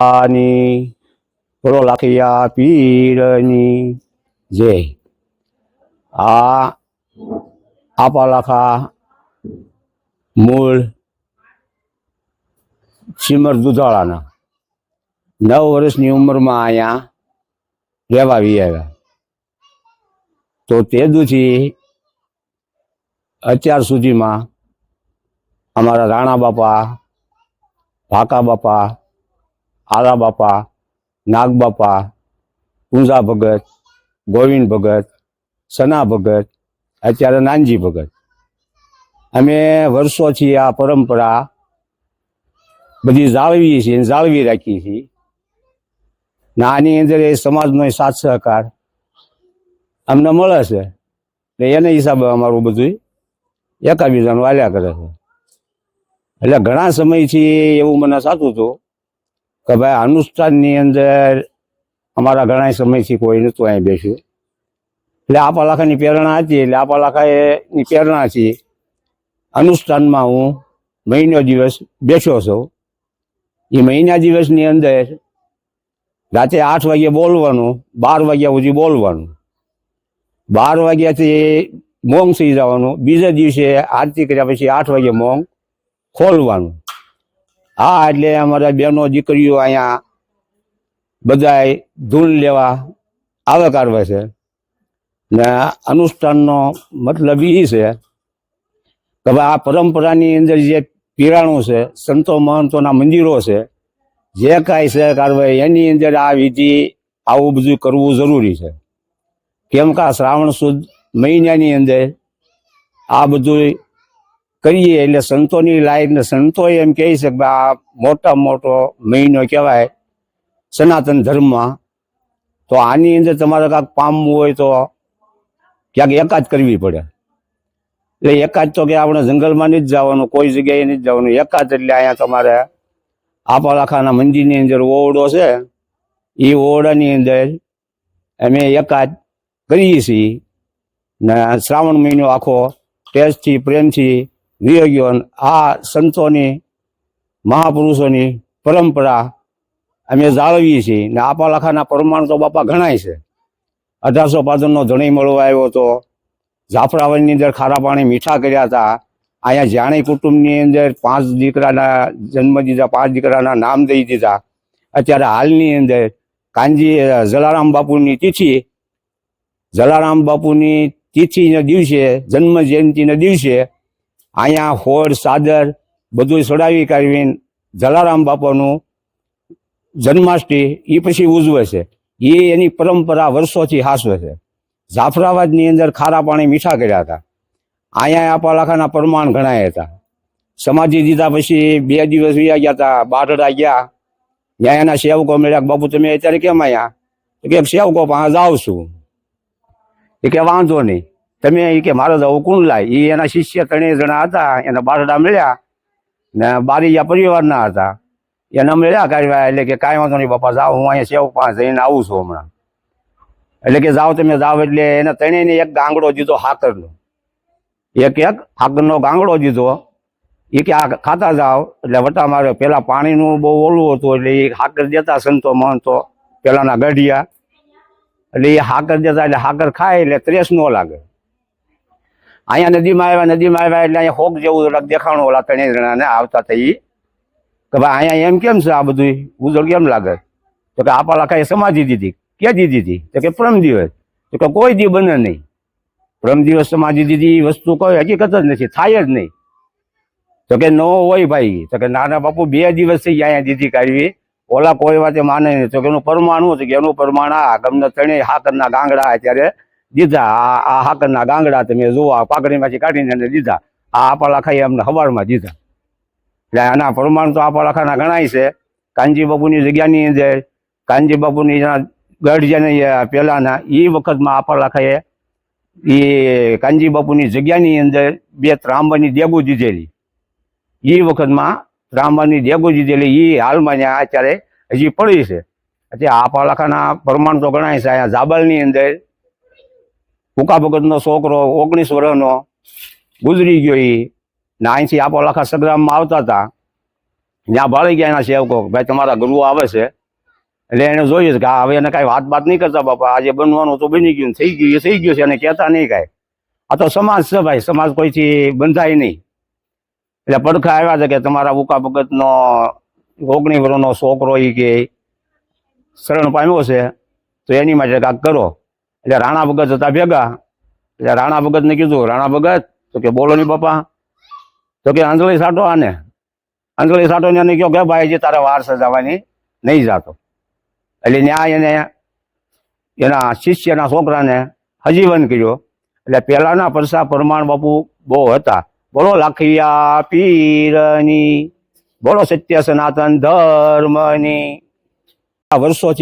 આની બોલો લાખિયા પીરની જય આ આપા લાખા મૂળ સિમર દુધાળાના નવ વર્ષની ઉંમરમાં અહીંયા રહેવા આવ્યા. તો તે દુથી અત્યાર સુધીમાં અમારા રાણા બાપા ભાકા બાપા આલા બાપા, નાગ બાપા પૂંજા ભગત, ગોવિંદ ભગત, સના ભગત, અત્યારે નાનજી ભગત. અમે વર્ષોથી આ પરંપરા બધી જાળવીએ છીએ જાળવી રાખીએ છીએ. ને આની અંદર એ સમાજનો સાથ સહકાર અમને મળે છે. ને એના હિસાબે અમારું બધું એકાબીજાનું વાલ્યા કરે છે. એટલે ઘણા સમયથી એવું મને સાચું હતું કે ભાઈ અનુષ્ઠાનની અંદર અમારા ઘણા સમયથી કોઈ નહોતું અહીં બેસ્યું એટલે આ પલાખાની પ્રેરણા હતી, એટલે આ પલાખાની પ્રેરણા હતી અનુષ્ઠાનમાં હું મહિનો દિવસ બેસ્યો છું. એ મહિના દિવસની અંદર રાતે આઠ વાગે બોલવાનું, બાર વાગ્યા સુધી બોલવાનું. બાર વાગ્યાથી મોંઘ થઈ જવાનું. બીજા દિવસે આરતી કર્યા પછી આઠ વાગે મોંઘ ખોલવાનું. હા, એટલે અમારા બેનો દીકરીઓ અહીંયા બધાય ધૂળ લેવા આવે કાઢવે છે. ને અનુષ્ઠાનનો મતલબ એ છે કે આ પરંપરાની અંદર જે પીરાણું છે, સંતો મહંતોના મંદિરો છે, જે કાંઈ છે કાઢવે એની અંદર આ વિધિ આવું બધું કરવું જરૂરી છે. કેમ કે શ્રાવણ સુદ મહિનાની અંદર આ બધું કરીએ એટલે સંતોની લાઈન સંતો એમ કહે છે કે આ મોટા મોટો મહિનો કહેવાય સનાતન ધર્મમાં. તો આની અંદર તમારે કાંઈક પામવું હોય તો ક્યાંક એકાદ કરવી પડે. એટલે એકાદ તો કે આપણે જંગલમાં નથી જવાનું, કોઈ જગ્યાએ નથી જવાનું, એકાદ એટલે અહીંયા તમારે આપાલાખાના મંદિરની અંદર ઓરડો છે. એ ઓરડાની અંદર અમે એકાદ કરીએ છીએ. ને શ્રાવણ મહિનો આખો ટેસ્ટથી પ્રેમથી વિયોગ્યો. આ સંતોની, મહાપુરુષોની પરંપરા અમે જાળવીએ છીએ. ને આપાલાખાના પ્રમાણ તો બાપા ગણાય છે. અઢારસો પાદરનો ધણી મળવા આવ્યો હતો. જાફરાવનની અંદર ખારા પાણી મીઠા કર્યા હતા. અહીંયા જાણે કુટુંબની અંદર પાંચ દીકરાના જન્મ દીધા, પાંચ દીકરાના નામ દઈ દીધા. અત્યારે હાલની અંદર કાનજી જલારામ બાપુની તિથિ. જલારામ બાપુની તિથિના દિવસે, જન્મ જયંતિના દિવસે અહીંયા હોડ સાદર બધું ચડાવી કાઢવીને જલારામ બાપાનું જન્માષ્ટમી એ પછી ઉજવે છે. એ એની પરંપરા વર્ષોથી હાસવે છે. જાફરાબાદની અંદર ખારા પાણી મીઠા કર્યા હતા. અહીંયા આ પાલાખાના પ્રમાણ ઘણા હતા. સમાધિ દીધા પછી બે દિવસ વ્યા ગયા હતા બારડા ગયા. ત્યાં એના સેવકો મળ્યા બાપુ, તમે અત્યારે કેમ આવ્યા કે, સેવકો પાસે જાઉં છું એ કે, વાંધો નહીં. તમે એ કે મારે તો લાય? એ એના શિષ્ય ત્રણેય જણા હતા, એના બારડા મળ્યા ને બારીયા પરિવારના હતા. એના મળ્યા કાઢવા એટલે કે કાંઈ વાંધો નહીં બાપા, જાઓ, હું અહીંયા સેવ પાસે જઈને આવું છું હમણાં. એટલે કે જાઓ તમે, જાઓ, એટલે એને ત્રણેયને એક ગાંગડો દીધો હાકરનો. એક એક હાકરનો ગાંગડો દીધો. એ કે આ ખાતા જાઓ, એટલે વટા મારે પેલા પાણીનું બહુ ઓલું હતું, એટલે એ હાકર દેતા સંતો મહંતો પેલાના ગઢિયા. એટલે એ હાકર દેતા, એટલે હાકર ખાય, એટલે ત્રેસ ન લાગે. અહીંયા નદીમાં આવ્યા નદીમાં આવ્યા એટલે અહીંયા હોક જેવું દેખાણું ઓલા ત્રણેય જણાને આવતા થઈ. કે ભાઈ અહીંયા એમ કેમ છે આ બધું ઉજળ કેમ લાગે? તો કે આપા લાખાએ સમાધિ દીધી. કે દીધી હતી? તો કે પ્રમ દિવસ. તો કે કોઈ દી બને નહીં. પ્રમ દિવસ સમાધિ દીધી એ વસ્તુ કોઈ હકીકત જ નથી, થાય જ નહીં. તો કે ન હોય ભાઈ. તો કે નાના બાપુ બે દિવસ થઈ અહીંયા દીધી કાઢવી. ઓલા કોઈ વાતે માને નહીં. તો કે એનું પરમાણુ હતું કે એનું પરમાણ આ ગમને ત્રણેય હાકરના ગાંગડા અત્યારે દીધા. આ આ હાકરના ગાંગડા તમે જુઓ, આ પાકડીમાંથી કાઢીને એને દીધા. આ આપા લાખાએ અમને હવારમાં દીધા. એટલે આના પ્રમાણ તો આપા લાખાના ગણાય છે. કાનજી બાપુની જગ્યાની અંદર, કાનજી બાપુની ગઢ જેને પેલાના એ વખતમાં આપા લાખાએ એ કાનજી બાપુની જગ્યાની અંદર બે ત્રાંબાની દેગો દીધેલી. એ વખતમાં ત્રાંબાની દેગો દીધેલી. એ હાલમાં અત્યારે હજી પડી છે. એટલે લાખાના પ્રમાણ તો ગણાય છે. અહીંયા જાબલની અંદર ભૂકા ભગતનો છોકરો ઓગણીસ વર્ષનો ગુજરી ગયો એ ને અહીંથી આપો લાખા સંગ્રામમાં આવતા હતા. ત્યાં ભાળી ગયા એના સેવકો ભાઈ તમારા ગુરુ આવે છે. એટલે એને જોયું કે હવે એને કાંઈ વાત બાત નહીં કરતા બાપા. આજે બનવાનું તો બની ગયું થઈ ગયું, એ થઈ ગયું છે એને કહેતા નહીં કાંઈ. આ તો સમાજ છે ભાઈ, સમાજ કોઈથી બંધાય નહીં. એટલે પડખા આવ્યા છે કે તમારા ઉકા ભગતનો ઓગણી વર્ષનો છોકરો એ કે શરણ પામ્યો છે, તો એની માટે કાંક કરો. એટલે રાણા ભગત હતા ભેગા. એટલે રાણા ભગતને કીધું, રાણા ભગત, તો કે બોલો નહીં બાપા તો કે આંજળી સાટો આને. આંજળી સાટો ને એને કે ભાઈજી તારે વાર સજાવાની નહીં જાતો. એટલે ન્યાય એને એના શિષ્યના છોકરાને હજીવન કર્યો. એટલે પહેલાના પરસા પરમાણ બાપુ બહુ હતા. બોલો, લાખિયા પીરની, બોલો સત્ય સનાતન ધર્મની. આ વર્ષોથી